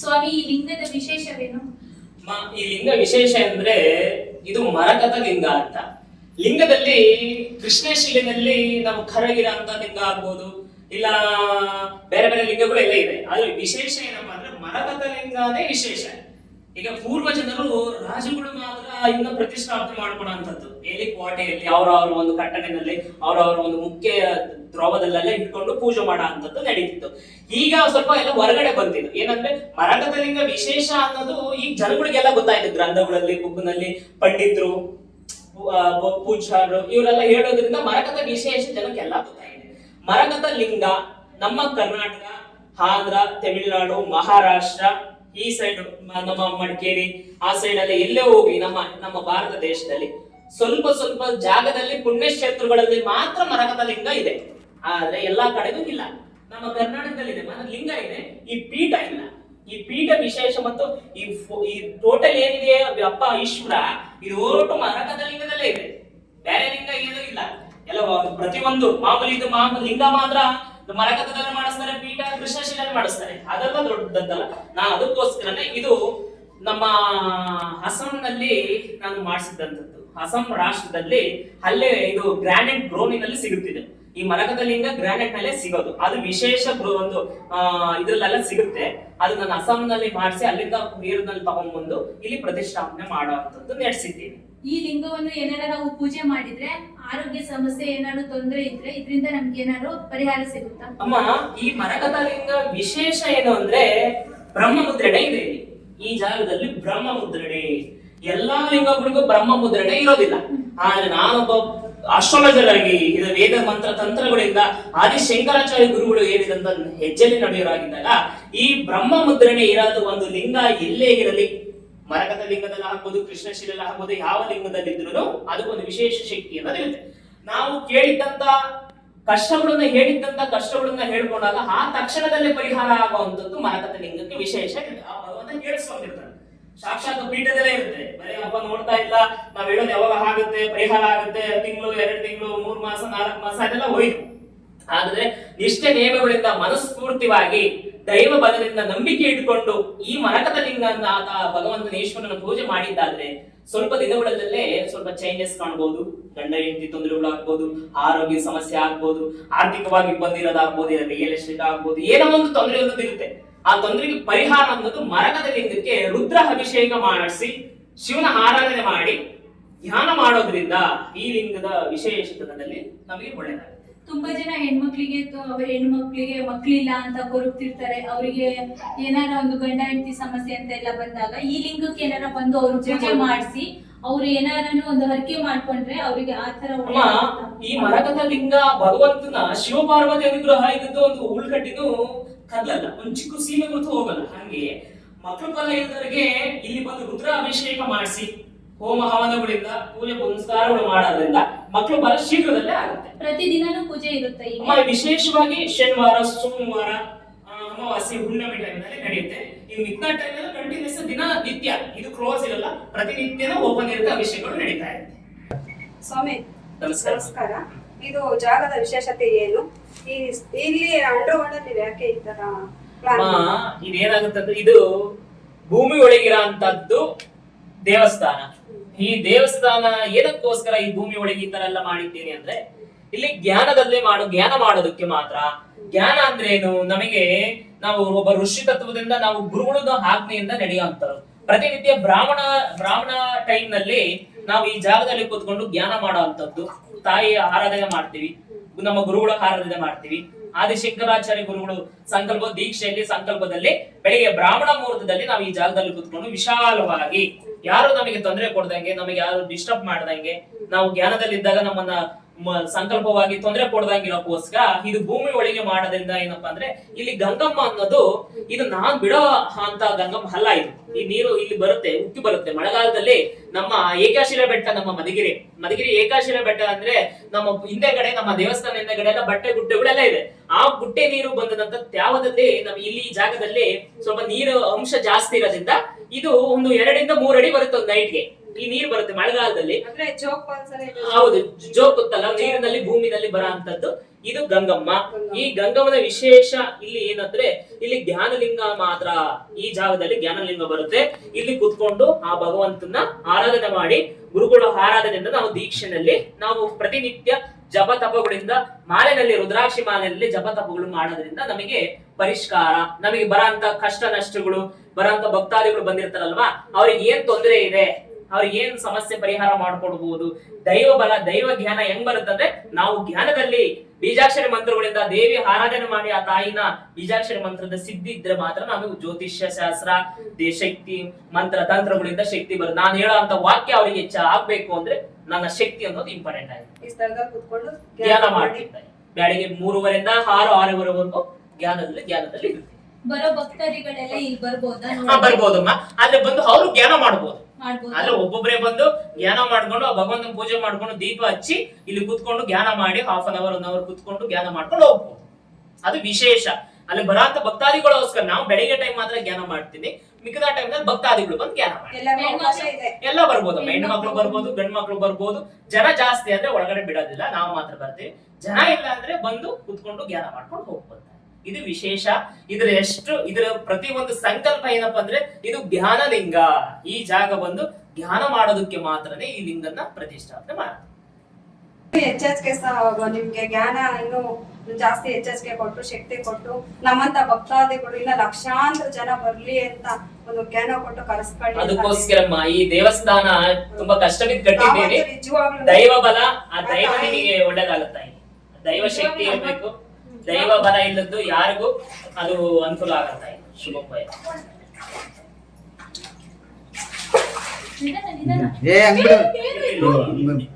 ಸ್ವಾಮಿ, ಈ ಲಿಂಗದ ವಿಶೇಷವೇನು? ಈ ಲಿಂಗ ವಿಶೇಷ ಅಂದ್ರೆ ಇದು ಮರಕತ ಲಿಂಗ ಅಂತ. ಲಿಂಗದಲ್ಲಿ ಕೃಷ್ಣಶಿಲೆಯಲ್ಲಿ ನಾವು ಕರಗಿರ ಅಂತ ಲಿಂಗ ಆಗ್ಬೋದು. ಇಲ್ಲ, ಬೇರೆ ಬೇರೆ ಲಿಂಗಗಳು ಎಲ್ಲ ಇದೆ. ಆದ್ರೆ ವಿಶೇಷ ಏನಪ್ಪಾ ಅಂದ್ರೆ ಮರಕತ ಲಿಂಗನೇ ವಿಶೇಷ. ಈಗ ಪೂರ್ವ ಜನರು ರಾಜುಗಳು ಮಾತ್ರ ಇನ್ನ ಪ್ರತಿಷ್ಠಾಪನೆ ಮಾಡ್ಕೊಳ್ಳುವಂಥದ್ದು ಎಲ್ಲಿ ಕೋಟೆಯಲ್ಲಿ ಅವರವರ ಒಂದು ಕಟ್ಟಡದಲ್ಲಿ, ಅವರವರ ಒಂದು ಮುಖ್ಯ ದ್ರೋವದಲ್ಲೆಲ್ಲ ಇಟ್ಕೊಂಡು ಪೂಜೆ ಮಾಡೋ ಅಂತದ್ದು ನಡೀತಿತ್ತು. ಈಗ ಸ್ವಲ್ಪ ಎಲ್ಲ ಹೊರಗಡೆ ಬಂದಿದ್ದು ಏನಂದ್ರೆ ಮರಕತ ಲಿಂಗ ವಿಶೇಷ ಅನ್ನೋದು ಈಗ ಜನಗಳಿಗೆಲ್ಲ ಗೊತ್ತಾಯ್ತು. ಗ್ರಂಥಗಳಲ್ಲಿ, ಬುಕ್ನಲ್ಲಿ ಪಂಡಿತರು ಪೂಜಾರು ಇವರೆಲ್ಲ ಹೇಳೋದ್ರಿಂದ ಮರಕತ ವಿಶೇಷ ಜನಕ್ಕೆಲ್ಲ ಗೊತ್ತಾಗಿದೆ. ಮರಕತ ಲಿಂಗ ನಮ್ಮ ಕರ್ನಾಟಕ, ಆಂಧ್ರ, ತಮಿಳುನಾಡು, ಮಹಾರಾಷ್ಟ್ರ ಈ ಸೈಡ್ ನಮ್ಮ ಮಡಿಕೇರಿ ಆ ಸೈಡ್ ಅಲ್ಲಿ ಎಲ್ಲೇ ಹೋಗಿ ನಮ್ಮ ನಮ್ಮ ಭಾರತ ದೇಶದಲ್ಲಿ ಸ್ವಲ್ಪ ಸ್ವಲ್ಪ ಜಾಗದಲ್ಲಿ ಪುಣ್ಯಕ್ಷೇತ್ರಗಳಲ್ಲಿ ಮಾತ್ರ ಮರಕದ ಲಿಂಗ ಇದೆ. ಆದ್ರೆ ಎಲ್ಲಾ ಕಡೆಗೂ ಇಲ್ಲ. ನಮ್ಮ ಕರ್ನಾಟಕದಲ್ಲಿ ಇದೆ ಮನ ಲಿಂಗ ಇದೆ. ಈ ಪೀಠ ಇಲ್ಲ. ಈ ಪೀಠ ವಿಶೇಷ ಮತ್ತು ಈ ಈ ಟೋಟಲ್ ಏನಿದೆ ಅಪ್ಪ ಈಶ್ವರ, ಇದು ಮರಕದ ಲಿಂಗದಲ್ಲೇ ಇದೆ. ಬೇರೆ ಲಿಂಗ ಏನೂ ಇಲ್ಲ. ಎಲ್ಲ ಪ್ರತಿಯೊಂದು ಮಾಮೂಲಿ ಇದು ಮಾಮೂಲಿ ಲಿಂಗ ಮಾತ್ರ ಮರಕದಲ್ಲಿ ಮಾಡಿಸ್ತಾರೆ, ಪೀಠ, ಕೃಷ್ಣಶಿಲೆಯಲ್ಲಿ ಮಾಡಿಸ್ತಾರೆ. ಅದೆಲ್ಲ ದೊಡ್ಡದಲ್ಲ. ನಾನು ಅದಕ್ಕೋಸ್ಕರನೇ ಇದು ನಮ್ಮ ಅಸ್ಸಾಂನಲ್ಲಿ ನಾನು ಮಾಡಿಸಿದಂಥದ್ದು. ಅಸ್ಸಾಂ ರಾಷ್ಟ್ರದಲ್ಲಿ ಅಲ್ಲೇ ಇದು ಗ್ರಾನೈಟ್ ಬ್ರೋನಿನಲ್ಲಿ ಸಿಗುತ್ತಿದೆ. ಈ ಮರಗದಲ್ಲಿಂದ ಲಿಂಗ ಗ್ರಾನೈಟ್ ಮೇಲೆ ಸಿಗೋದು. ಅದು ವಿಶೇಷ ಒಂದು ಇದ್ರಲ್ಲೆಲ್ಲ ಸಿಗುತ್ತೆ. ಅದು ನಾನು ಅಸ್ಸಾಂನಲ್ಲಿ ಮಾಡಿಸಿ ಅಲ್ಲಿಂದ ನೀರಿನಲ್ಲಿ ತಗೊಂಡ್ಬಂದು ಇಲ್ಲಿ ಪ್ರತಿಷ್ಠಾಪನೆ ಮಾಡುವಂತದ್ದು ನಡೆಸಿದ್ದೀನಿ ಈ ಲಿಂಗವನ್ನು ಏನಾರ ನಾವು ಪೂಜೆ ಮಾಡಿದ್ರೆ ಆರೋಗ್ಯ ಸಮಸ್ಯೆ ಏನಾದ್ರು ತೊಂದರೆ ಇದ್ರೆ ಇದರಿಂದ ನಮ್ಗೆ ಏನಾದ್ರು ಪರಿಹಾರ ಸಿಗುತ್ತಾ? ಅಮ್ಮ ಈ ಮರಗದ ಲಿಂಗ ವಿಶೇಷ ಏನು ಅಂದ್ರೆ ಬ್ರಹ್ಮ ಮುದ್ರಣೆ ಇದೆ ಈ ಜಾಗದಲ್ಲಿ ಬ್ರಹ್ಮ ಮುದ್ರಣೆ ಎಲ್ಲಾ ಲಿಂಗಗಳಿಗೂ ಬ್ರಹ್ಮ ಮುದ್ರಣೆ ಇರೋದಿಲ್ಲ ಆದ್ರೆ ನಾನೊಬ್ಬ ಅಸ್ಟ್ರಾಲಜರ್ ಆಗಿ ಇದು ವೇದ ಮಂತ್ರ ತಂತ್ರಗಳಿಂದ ಆದಿ ಶಂಕರಾಚಾರ್ಯ ಗುರುಗಳು ಹೇಳಿದಂತ ಹೆಜ್ಜೆಲಿ ನಡೆಯೋರಾಗಿದ್ದಾಗ, ಈ ಬ್ರಹ್ಮ ಮುದ್ರಣೆ ಇರೋದು ಒಂದು ಲಿಂಗ ಎಲ್ಲೇ ಇರಲಿ ಮರಕದ ಲಿಂಗದಲ್ಲಿ ಆಗ್ಬೋದು ಕೃಷ್ಣಶಿಲೆಯಲ್ಲಿ ಆಗ್ಬೋದು ಯಾವ ಲಿಂಗದಲ್ಲಿ ಇದ್ರು ಅದಕ್ಕೊಂದು ವಿಶೇಷ ಶಕ್ತಿ ಅನ್ನೋದಿರುತ್ತೆ ನಾವು ಕೇಳಿದ್ದಂತ ಕಷ್ಟಗಳನ್ನ ಹೇಳಿದ್ದಂತ ಕಷ್ಟಗಳನ್ನ ಹೇಳ್ಕೊಂಡಾಗ ಆ ತಕ್ಷಣದಲ್ಲೇ ಪರಿಹಾರ ಆಗುವಂತದ್ದು ಮರಕದ ಲಿಂಗಕ್ಕೆ ವಿಶೇಷ ಇದೆ. ಆ ಭಗವಂತ ಕೇಳಿಸ್ಕೊಂಡಿರ್ತಾನೆ ಸಾಕ್ಷಾತ್ ಪೀಠದಲ್ಲೇ ಇರುತ್ತೆ. ಬರೀ ಅಪ್ಪ ನೋಡ್ತಾ ಇಲ್ಲ, ನಾವ್ ಹೇಳೋದು ಯಾವಾಗ ಆಗುತ್ತೆ, ಪರಿಹಾರ ಆಗುತ್ತೆ, ತಿಂಗಳು, ಎರಡು ತಿಂಗಳು, ಮೂರ್ ಮಾಸ, ನಾಲ್ಕು ಮಾಸ, ಅದೆಲ್ಲ ಹೋಯ್ತು. ಆದ್ರೆ ನಿಷ್ಠೆ ನಿಯಮಗಳಿಂದ ಮನಸ್ಫೂರ್ತಿವಾಗಿ, ದೈವ ಬಲದಿಂದ ನಂಬಿಕೆ ಇಟ್ಕೊಂಡು ಈ ಮರಕದ ಲಿಂಗನ ಆತ ಭಗವಂತನ ಈಶ್ವರನ ಪೂಜೆ ಮಾಡಿದ್ದಾದ್ರೆ ಸ್ವಲ್ಪ ದಿನಗಳಲ್ಲೇ ಸ್ವಲ್ಪ ಚೇಂಜಸ್ ಕಾಣ್ಬೋದು. ಗಂಡ, ಹೆಂಡತಿ ತೊಂದರೆಗಳಾಗ್ಬೋದು ಆರೋಗ್ಯ ಸಮಸ್ಯೆ ಆಗ್ಬೋದು, ಆರ್ಥಿಕವಾಗಿ ಬಂದಿರೋದಾಗ್ಬೋದು ರಿಯಲ್ ಎಸ್ಟೇಟ್ ಆಗ್ಬೋದು, ಏನೋ ಒಂದು ತೊಂದರೆ ಅನ್ನೋದು ಇರುತ್ತೆ ಆ ತೊಂದರೆಗೆ ಪರಿಹಾರ ಅನ್ನೋದು ಮರಕದ ಲಿಂಗಕ್ಕೆ ರುದ್ರ ಅಭಿಷೇಕ ಮಾಡಿಸಿ ಶಿವನ ಆರಾಧನೆ ಮಾಡಿ ಧ್ಯಾನ ಮಾಡೋದ್ರಿಂದ ಈ ಲಿಂಗದ ವಿಶೇಷತನದಲ್ಲಿ ನಮಗೆ ಒಳ್ಳೆಯದಾಗುತ್ತೆ ತುಂಬಾ ಜನ ಹೆಣ್ಮಕ್ಳಿಗೆ ಹೆಣ್ಮಕ್ಳಿಗೆ ಮಕ್ಳಿಲ್ಲ ಅಂತ ಕೊರಗ್ತಿರ್ತಾರೆ. ಅವರಿಗೆ ಏನಾರ ಒಂದು ಗಂಡ ಹೆಂಡತಿ ಸಮಸ್ಯೆ ಅಂತ ಎಲ್ಲ ಬಂದಾಗ ಈ ಲಿಂಗಕ್ಕೆ ಏನಾರ ಬಂದು ಅವ್ರು ಪೂಜೆ ಮಾಡಿಸಿ ಅವ್ರು ಏನಾರನ್ನು ಒಂದು ಹರಕೆ ಮಾಡ್ಕೊಂಡ್ರೆ ಅವರಿಗೆ ಆ ತರ ಈ ಮರಕಥ ಲಿಂಗ ಭಗವಂತನ ಶಿವಪಾರ್ವತಿ ಅನುಗ್ರಹ ಇದ್ದದ್ದು ಒಂದು ಉಳ್ಕಟ್ಟಿದು ಕಲ್ಲಲ್ಲ ಒಂದು ಚಿಕ್ಕ ಸೀಮೆ ಗೊತ್ತು ಹೋಗಲ್ಲ. ಹಂಗೆ ಮಕ್ಕಳು ಪಲ್ಲ ಇದ್ದವರಿಗೆ ಇಲ್ಲಿ ಬಂದು ರುದ್ರ ಅಭಿಷೇಕ ಮಾಡಿಸಿ ಹೋಮ ಹವನಗಳಿಂದ ಪೂಜೆ ಪುನಸ್ಕಾರಗಳು ಮಾಡೋದ್ರಿಂದ ಮಕ್ಕಳು ಬಹಳ ಶೀಘ್ರದಲ್ಲೇ ಆಗುತ್ತೆ. ಪ್ರತಿದಿನನೂ ಪೂಜೆ ಇರುತ್ತೆ ವಿಶೇಷವಾಗಿ ಶನಿವಾರ ಸೋಮವಾರ ಅಮಾವಾಸ್ಯ ಹುಣ್ಣಿಮೆ ಟೈಮ್ನಲ್ಲಿ ನಡೆಯುತ್ತೆ ಈ ಮಿಕ್ಕ ಟೈಮಲ್ಲಿ ಕಂಟಿನ್ಯೂಸ್ ದಿನ ನಿತ್ಯ. ಇದು ಕ್ಲೋಸ್ ಇರಲ್ಲ ಪ್ರತಿನಿತ್ಯನೂ ಓಪನ್ ಇರುತ್ತೆ ಅಭಿಷೇಕಗಳು ನಡೀತಾ ಇರುತ್ತೆ. ಸ್ವಾಮಿ ನಮಸ್ಕಾರ. ಇದು ಜಾಗದ ವಿಶೇಷತೆ ಏನು? ಈ ಇಲ್ಲಿ ಅಂಡರ್ಗ್ರೌಂಡ್ ಅಲ್ಲಿ ಯಾಕೆ ಈ ತರ ಇದೇನಾಗುತ್ತಂದ್ರೆ ಇದು ಭೂಮಿ ಒಳಗಿರೋ ಅಂತದ್ದು ದೇವಸ್ಥಾನ. ಈ ದೇವಸ್ಥಾನ ಏನಕ್ಕೋಸ್ಕರ ಈ ಭೂಮಿ ಒಳಗೆ ಈ ತರ ಎಲ್ಲ ಮಾಡಿದ್ದೀನಿ ಅಂದ್ರೆ ಇಲ್ಲಿ ಜ್ಞಾನದಲ್ಲೇ ಮಾಡು ಜ್ಞಾನ ಮಾಡೋದಕ್ಕೆ ಮಾತ್ರ. ಜ್ಞಾನ ಅಂದ್ರೆ ಏನು ನಮಗೆ ನಾವು ಒಬ್ಬ ಋಷಿ ತತ್ವದಿಂದ ನಾವು ಗುರುಗಳ ಆಜ್ಞೆಯಿಂದ ನಡೆಯುವಂತರು ಪ್ರತಿನಿತ್ಯ ಬ್ರಾಹ್ಮಣ ಬ್ರಾಹ್ಮಣ ಟೈಮ್ನಲ್ಲಿ ನಾವು ಈ ಜಾಗದಲ್ಲಿ ಕೂತ್ಕೊಂಡು ಜ್ಞಾನ ಮಾಡುವಂತದ್ದು ತಾಯಿ ಆರಾಧನೆ ಮಾಡ್ತೀವಿ, ನಮ್ಮ ಗುರುಗಳ ಆರಾಧನೆ ಮಾಡ್ತೀವಿ. ಆದಿಶಂಕರಾಚಾರ್ಯ ಗುರುಗಳು ಸಂಕಲ್ಪ, ದೀಕ್ಷೆಯಲ್ಲಿ ಸಂಕಲ್ಪದಲ್ಲಿ ಬೆಳಿಗ್ಗೆ ಬ್ರಾಹ್ಮಣ ಮುಹೂರ್ತದಲ್ಲಿ ನಾವು ಈ ಜಾಗದಲ್ಲಿ ಕೂತ್ಕೊಂಡು ವಿಶಾಲವಾಗಿ, ಯಾರು ನಮಗೆ ತೊಂದರೆ ಕೊಡ್ದಂಗೆ, ನಮಗೆ ಯಾರು ಡಿಸ್ಟರ್ಬ್ ಮಾಡ್ದಂಗೆ, ನಾವು ಜ್ಞಾನದಲ್ಲಿದ್ದಾಗ ನಮ್ಮನ್ನ ಮ- ಸಂಕಲ್ಪವಾಗಿ ತೊಂದರೆ ಕೊಡದಂಗಿರೋಕೋಸ್ಕರ ಇದು ಭೂಮಿ ಒಳಗೆ ಮಾಡೋದ್ರಿಂದ ಏನಪ್ಪಾ ಅಂದ್ರೆ ಇಲ್ಲಿ ಗಂಗಮ್ಮ ಅನ್ನೋದು ಇದು ನಾನ್ ಬಿಡೋ ಅಂತ ಗಂಗಮ್ಮ ಅಲ್ಲ ಇದು. ಈ ನೀರು ಇಲ್ಲಿ ಬರುತ್ತೆ, ಉಕ್ಕಿ ಬರುತ್ತೆ. ಮಳೆಗಾಲದಲ್ಲಿ ನಮ್ಮ ಏಕಾಶಿಲ ಬೆಟ್ಟ ನಮ್ಮ ಮಧುಗಿರಿ. ಮಧುಗಿರಿ ಏಕಾಶಿಲ ಬೆಟ್ಟ ಅಂದ್ರೆ ನಮ್ಮ ಹಿಂದೆಗಡೆ ನಮ್ಮ ದೇವಸ್ಥಾನ ಹಿಂದೆಗಡೆ ಎಲ್ಲ ಬಟ್ಟೆ ಗುಡ್ಡೆಗಳೆಲ್ಲ ಇದೆ. ಆ ಗುಟ್ಟೆ ನೀರು ಬಂದದಂತ ತ್ಯಾವದಲ್ಲಿ ನಮ್ಮ ಇಲ್ಲಿ ಜಾಗದಲ್ಲಿ ಸ್ವಲ್ಪ ನೀರು ಅಂಶ ಜಾಸ್ತಿ ಇರೋದ್ರಿಂದ ಇದು ಒಂದು ಎರಡರಿಂದ ಮೂರ್ ಅಡಿ ಬರುತ್ತೆ ಒಂದು ನೈಟ್ಗೆ ಈ ನೀರು ಬರುತ್ತೆ ಮಳೆಗಾಲದಲ್ಲಿ. ಹೌದು ಜೋಕ್ ಗೊತ್ತಲ್ಲ? ನೀರಿನಲ್ಲಿ ಭೂಮಿನಲ್ಲಿ ಬರೋ ಅಂತದ್ದು ಇದು ಗಂಗಮ್ಮ. ಈ ಗಂಗಮ್ಮನ ವಿಶೇಷ ಇಲ್ಲಿ ಏನಂದ್ರೆ ಇಲ್ಲಿ ಜ್ಞಾನಲಿಂಗ ಮಾತ್ರ ಈ ಜಾಗದಲ್ಲಿ ಜ್ಞಾನಲಿಂಗ ಬರುತ್ತೆ. ಇಲ್ಲಿ ಕುತ್ಕೊಂಡು ಆ ಭಗವಂತನ ಆರಾಧನೆ ಮಾಡಿ ಗುರುಗಳ ಆರಾಧನೆಯಿಂದ ನಾವು ದೀಕ್ಷೆನಲ್ಲಿ ನಾವು ಪ್ರತಿನಿತ್ಯ ಜಪ ತಪಗಳಿಂದ ಮಾಲೆನಲ್ಲಿ ರುದ್ರಾಕ್ಷಿ ಮಾಲೆಯಲ್ಲಿ ಜಪ ತಪಗಳು ಮಾಡೋದ್ರಿಂದ ನಮಗೆ ಪರಿಷ್ಕಾರ ನಮಗೆ ಬರಂತ ಕಷ್ಟ ನಷ್ಟಗಳು ಬರಂತ ಭಕ್ತಾದಿಗಳು ಬಂದಿರ್ತಾರಲ್ವಾ ಅವ್ರಿಗೆ ಏನ್ ತೊಂದರೆ ಇದೆ ಅವ್ರಿಗೆ ಏನ್ ಸಮಸ್ಯೆ ಪರಿಹಾರ ಮಾಡ್ಕೊಡ್ಬಹುದು ದೈವ ಬಲ ದೈವ ಜ್ಞಾನ ಹೆಂಗ್ ಬರುತ್ತಂದ್ರೆ ನಾವು ಜ್ಞಾನದಲ್ಲಿ ಬೀಜಾಕ್ಷರಿ ಮಂತ್ರಗಳಿಂದ ದೇವಿ ಆರಾಧನೆ ಮಾಡಿ ಆ ತಾಯಿನ ಬೀಜಾಕ್ಷರ ಮಂತ್ರದ ಸಿದ್ಧಿ ಇದ್ರೆ ಮಾತ್ರ ನಾನು ಜ್ಯೋತಿಷ್ಯ ಶಾಸ್ತ್ರ ಶಕ್ತಿ ಮಂತ್ರ ತಂತ್ರಗಳಿಂದ ಶಕ್ತಿ ಬರುತ್ತೆ ನಾನು ಹೇಳೋ ಅಂತ ವಾಕ್ಯ ಅವರಿಗೆ ಹೆಚ್ಚ ಆಗ್ಬೇಕು ಅಂದ್ರೆ ನನ್ನ ಶಕ್ತಿ ಅನ್ನೋದು ಇಂಪಾರ್ಟೆಂಟ್ ಆಗಿದೆ. ಈ ಸ್ಥಳದಲ್ಲಿ ಕುತ್ಕೊಂಡು ಧ್ಯಾನ ಮಾಡ್ತಿರ್ತಾರೆ ಬೆಳಿಗ್ಗೆ ಮೂರುವರೆಯಿಂದ ಆರು ಆರೂವರೆವರೆಗೂ ಜ್ಞಾನದಲ್ಲಿ ಜ್ಞಾನದಲ್ಲಿ ಬರೋ ಭಕ್ತರಿಗಳೆಲ್ಲ ಇಲ್ಲಿ ಬರ್ಬೋದಾ ಬರ್ಬೋದಮ್ಮ. ಆದ್ರೆ ಬಂದು ಅವರು ಜ್ಞಾನ ಮಾಡ್ಬೋದು. ಅಲ್ಲ ಒಬ್ಬೊಬ್ಬರೇ ಬಂದು ಧ್ಯಾನ ಮಾಡ್ಕೊಂಡು ಆ ಭಗವಂತನ ಪೂಜೆ ಮಾಡ್ಕೊಂಡು ದೀಪ ಹಚ್ಚಿ ಇಲ್ಲಿ ಕುತ್ಕೊಂಡು ಧ್ಯಾನ ಮಾಡಿ half an hour one hour ಕುತ್ಕೊಂಡು ಧ್ಯಾನ ಮಾಡ್ಕೊಂಡು ಹೋಗ್ಬೋದು. ಅದು ವಿಶೇಷ. ಅಲ್ಲಿ ಬರಾಂತ ಭಕ್ತಾದಿಗಳೋಸ್ಕರ ನಾವು ಬೆಳಿಗ್ಗೆ ಟೈಮ್ ಮಾತ್ರ ಧ್ಯಾನ ಮಾಡ್ತೀನಿ ಮಿಕ್ಕಿದ ಟೈಮ್ನಲ್ಲಿ ಭಕ್ತಾದಿಗಳು ಬಂದು ಧ್ಯಾನ ಮಾಡಿ ಎಲ್ಲರಿಗೂ ಅವಕಾಶ ಇದೆ. ಎಲ್ಲ ಬರ್ಬೋದು ಹೆಣ್ಣು ಮಕ್ಳು ಬರ್ಬೋದು ಗಂಡು ಮಕ್ಳು ಬರ್ಬೋದು. ಜನ ಜಾಸ್ತಿ ಅಂದ್ರೆ ಒಳಗಡೆ ಬಿಡೋದಿಲ್ಲ ನಾವು ಮಾತ್ರ ಬರ್ತೀವಿ. ಜನ ಇಲ್ಲ ಅಂದ್ರೆ ಬಂದು ಕುತ್ಕೊಂಡು ಧ್ಯಾನ ಮಾಡ್ಕೊಂಡು ಹೋಗ್ಬೋದು. ಇದು ವಿಶೇಷ. ಇದ್ರ ಎಷ್ಟು ಇದರ ಪ್ರತಿ ಒಂದು ಸಂಕಲ್ಪ ಏನಪ್ಪಾ ಅಂದ್ರೆ ಇದು ಜ್ಞಾನಲಿಂಗ. ಈ ಜಾಗ ಬಂದು ಧ್ಯಾನ ಮಾಡೋದಕ್ಕೆ ಮಾತ್ರನೇ ಈ ಲಿಂಗನ್ನ ಪ್ರತಿಷ್ಠಾಪನೆ ಮಾಡ್ತಾರೆ. ಎಚ್ಚರಿಕೆ ಸಹ ನಿಮ್ಗೆ. ಜ್ಞಾನ ಇನ್ನು ಜಾಸ್ತಿ ಎಚ್ಚರಿಕೆ ಕೊಟ್ಟು ಶಕ್ತಿ ಕೊಟ್ಟು ನಮ್ಮಂತ ಭಕ್ತಾದಿಗಳು ಇಲ್ಲ ಲಕ್ಷಾಂತರ ಜನ ಬರ್ಲಿ ಅಂತ ಒಂದು ಜ್ಞಾನ ಕೊಟ್ಟು ಕರೆಸ್ಕೊಳ್ಳಿ ಅಂತ. ಅದಕ್ಕೋಸ್ಕರಮ್ಮ ಈ ದೇವಸ್ಥಾನ ತುಂಬಾ ಕಷ್ಟ ಬಿದ್ದು ಕಟ್ಟಿದ್ದೀವಿ ದೈವ ಬಲ ಆ ದೈವ ನಿಮಗೆ ಒಳ್ಳೇದಾಗುತ್ತಾ ದೈವ ಶಕ್ತಿ ಇರ್ಬೇಕು. ದೈವ ಬಲ ಇಲ್ಲದ್ದು ಯಾರಿಗೂ ಅದು ಅನುಕೂಲ ಆಗತ್ತೆ ಇಲ್ಲ ಶುಭ ನಿಧಾನ ನಿಧಾನ ಏ ಅಂಗಡಿ.